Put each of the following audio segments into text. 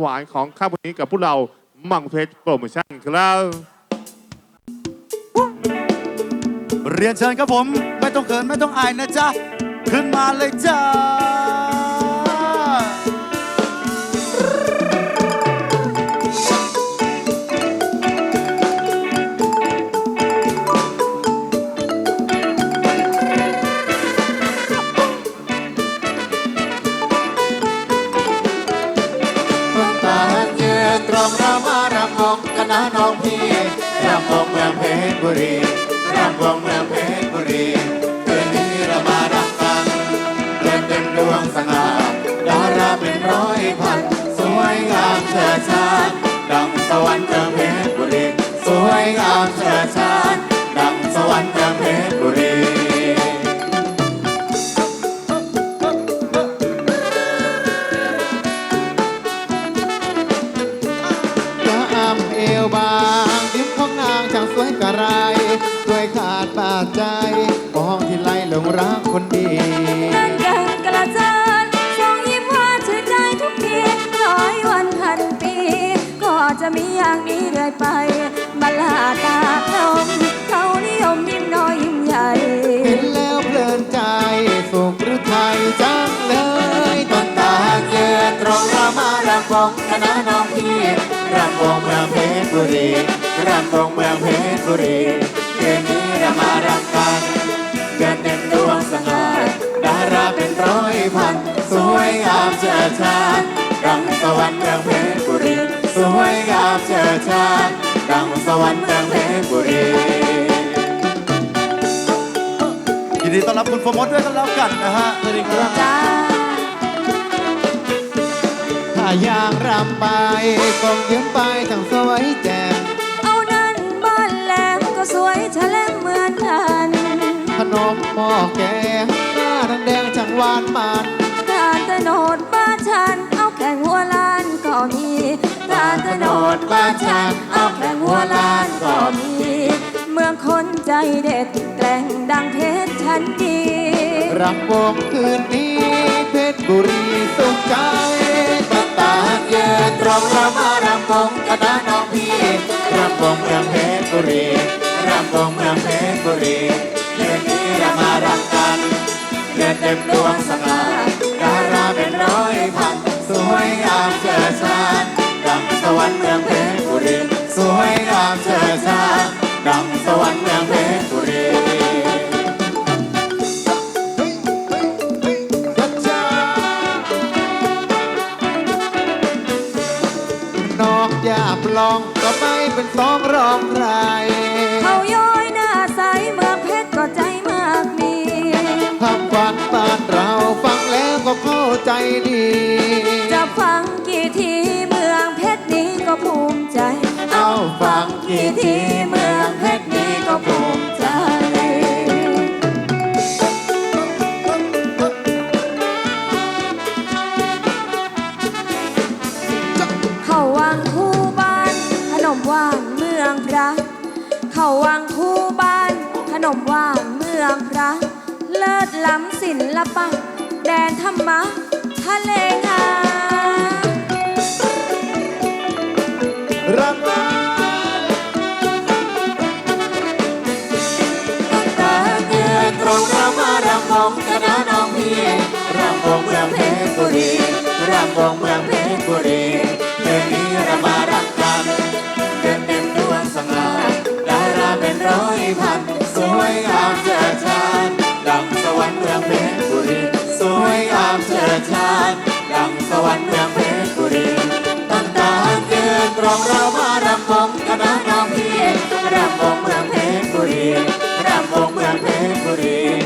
หวานของข้าววันนี้กับพวกเรามังเพชรโปรโมชั่นครับเรียนเชิญครับผม ไม่ต้องเขินไม่ต้องอายนะจ๊ะ ขึ้นมาเลยจ้า บุรีรำวงเมืองเพชรบุรีคืนนี้เรามารักกันเดินเต็มดวงสง่าดาราเป็นร้อยพัน สวยงามเชิดชาดังสวรรค์เมืองเพชรบุรี สวยงามเชิดชา กระไรสวยขาดบาดใจมองที่ไรหลงรักคนดีนั่นกันกระจานส่งยิ้มหวานชื่นใจทุกทีร้อยวันพันปี ก็จะมีอย่างนี้เรื่อยไปบรรลาตาพรมเขานิยมยิ้มน้อยยิ้มใหญ่เห็นแล้วเพลินใจสุขหรือไทยจังเลยต้นตาลยืนตรงรามารำวงคณะน้องพี่ รำวงเมืองเพชรบุรีรำวงเมืองเพชรบุรีคืนนี้เรามารักกันเดือนเต็มดวงสง่าดาราเป็นร้อยพัน สวยงามเจิดชาญดังสวรรค์เมืองเพชรบุรีสวยงามเจิดชาญดังสวรรค์เมืองเพชรบุรียินดีต้อนรับคุณโฟร์มดด้วยกันแล้วกันนะฮะสวัสดีครับ ถ้าอย่างรำไปกองยิ้มไปทั้งสวยแจ่มเอานั้นบ้านแหลมก็สวยแฉลงเหมือนกันขนมหม้อแกงหน้าแดงๆช่างหวานมันการตะโนดบ้านฉัน เอาแข่งหัวล้านก็มีการตะโนดบ้านฉัน เอาแข่งหัวล้านก็มี เมืองคนใจเด็ดแกล้งดังเพชรฉันดีรำวงคืนนี้เพชรบุรีสุขใจต้นตาล องรำมารำวงกระตาน้องพี่รำวงรำเพชรบุรีรำวงรำเพชรบุรีเดือนนี้เรามารักกันเดือนเต็มดวงสง่า องอย่าปลองก็ไม่เป็นสองรองใคร เขาย้อยหน้าใสเมืองเพชรก็ใจมากมีคำฟังบ้านเราฟังแล้วก็เข้าใจดี จะฟังกี่ทีเมืองเพชรนี้ก็ภูมิใจ เอาฟัฟังงกี่ทีเมืองเพชรนี้ก็ภูมิใจ ศิลปะ แดนธรรมะ ทะเลงามรางวัลตาเกือตรงรามารำวงคณะน้องพี่รำวงเมืองเพชรบุรีรำวงเมืองเพชรบุรีเดือนนี้รามาำวง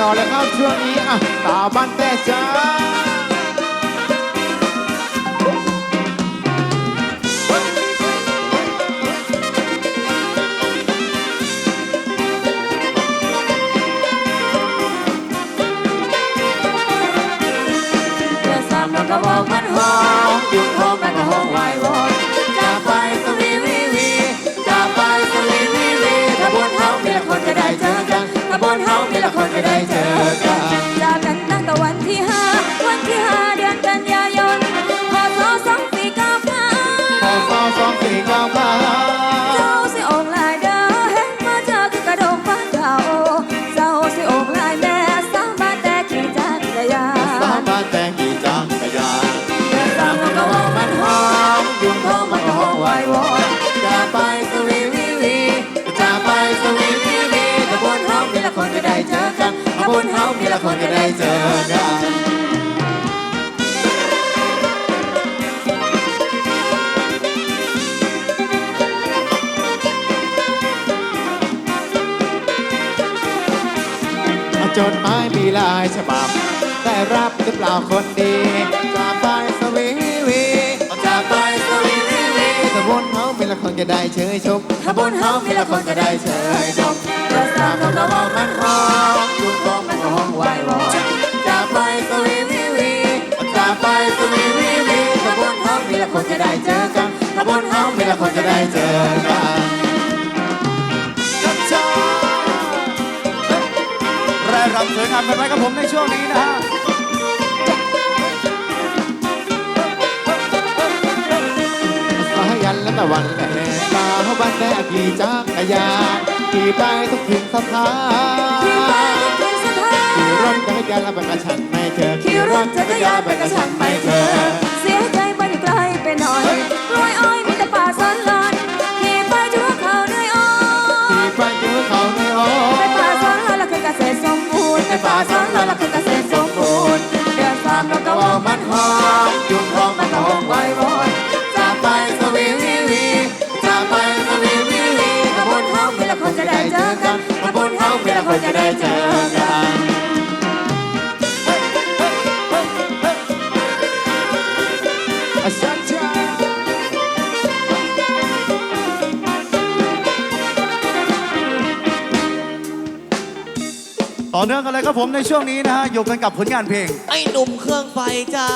ต่อเลยครับช่วงนี้อะตาบ้านแต่จ้า i don't Day. บุญเฮามีละคนจะได้เจอกันจดหมายมีลายฉบับ ได้รับหรือเปล่าคนดีจากไปสวีวีจากไปสวีวีสมุน ละคนจะได้เชยชมถ้าบุญเฮามีละคนจะได้เชยชมเดือดร้อนก็กระบอกมันหอมยุงกองมันก็ห้องไหววอนจากไปสวีวีวีจากไปสวีวีวีถ้าบุญเฮามีละคนจะได้เจอกันถ้าบุญเฮามีละคนจะได้เจอกันกัจจาแร่รำสวยงามกันไว้กับผมในช่วงนี้นะฮะ ยันและตะวันแต่แดดมาวบ้านแดกขี่จักรยานขี่ไปทุกถิ่นสถานที่บ้านขี่รถจักรยานแล้วไปกระชันไม่เจอขี่รถจักรยานไปกระชังไม่เธอ เสียใจไปไกลไปหน่อยกล้วยอ้อย ต่อเนื่องกันเลยครับผมในช่วงนี้นะฮะอยู่กันกับผลงานเพลง ไอ้หนุ่มเครื่องไฟจ้า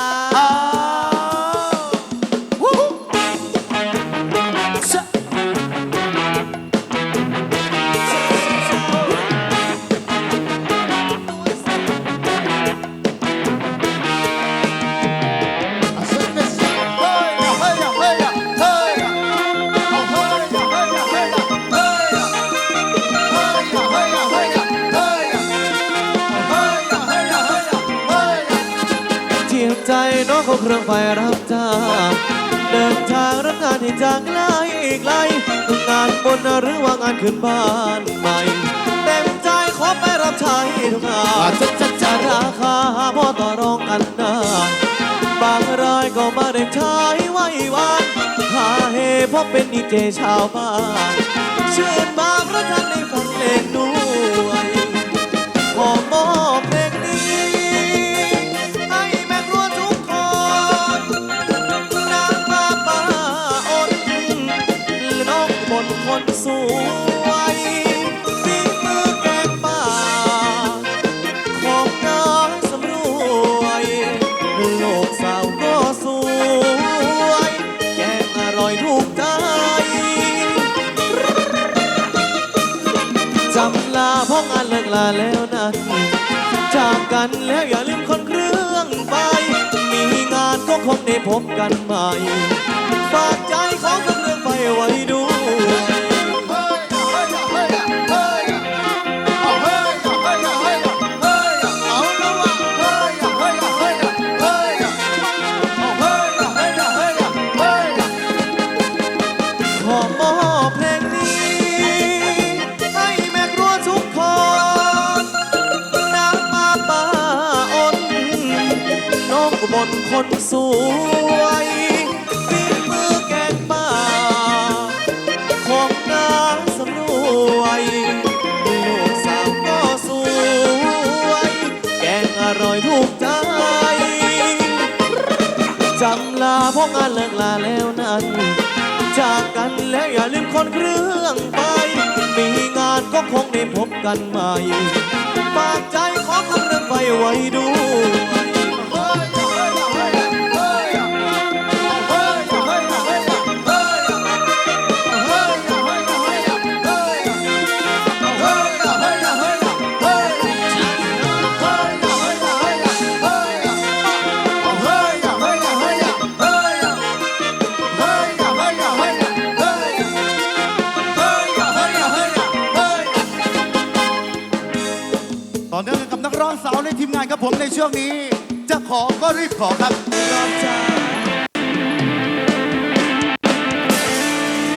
น้องเขาเครื่องไฟรับจ้างเดินทางรับงานที่จากไกลไกลงานบนหรือว่างานขึ้นบ้านใหม่เต็มใจขอไปรับใช้ทุกงานชันชันจะราคาพอต่อรองกันได้บางรายก็มาได้ใช้ไว้วันหาเฮเพราะเป็นดีเจชาวบ้านชื่นบางเพระท่าน น้องบนคนสวยฝีมือแกงป่า ของน้องสำรวย โลกสาวก็สวย แกงอร่อยถูกใจจำลาพราะงานเลิกลาแล้วนั้นจากกันแล้วอย่าลืมคนเครื่องไป มีงานก็คงได้พบกันใหม่ ฝากใจของ ไว้ด้วยขอมอบเพลงนี้ ให้แม่ครัวทุกคน น้ำมาป้าอดน้องอุบนคนสวย เพราะงานเลิกลาแล้วนั้น จากกันแล้วอย่าลืมคนเครื่องไป มีงานก็คงได้พบกันใหม่ ฝากใจขอคนเรื่องไปไว้ดู ผมในช่วงนี้ จะขอก็รีบขอครับรับจ้า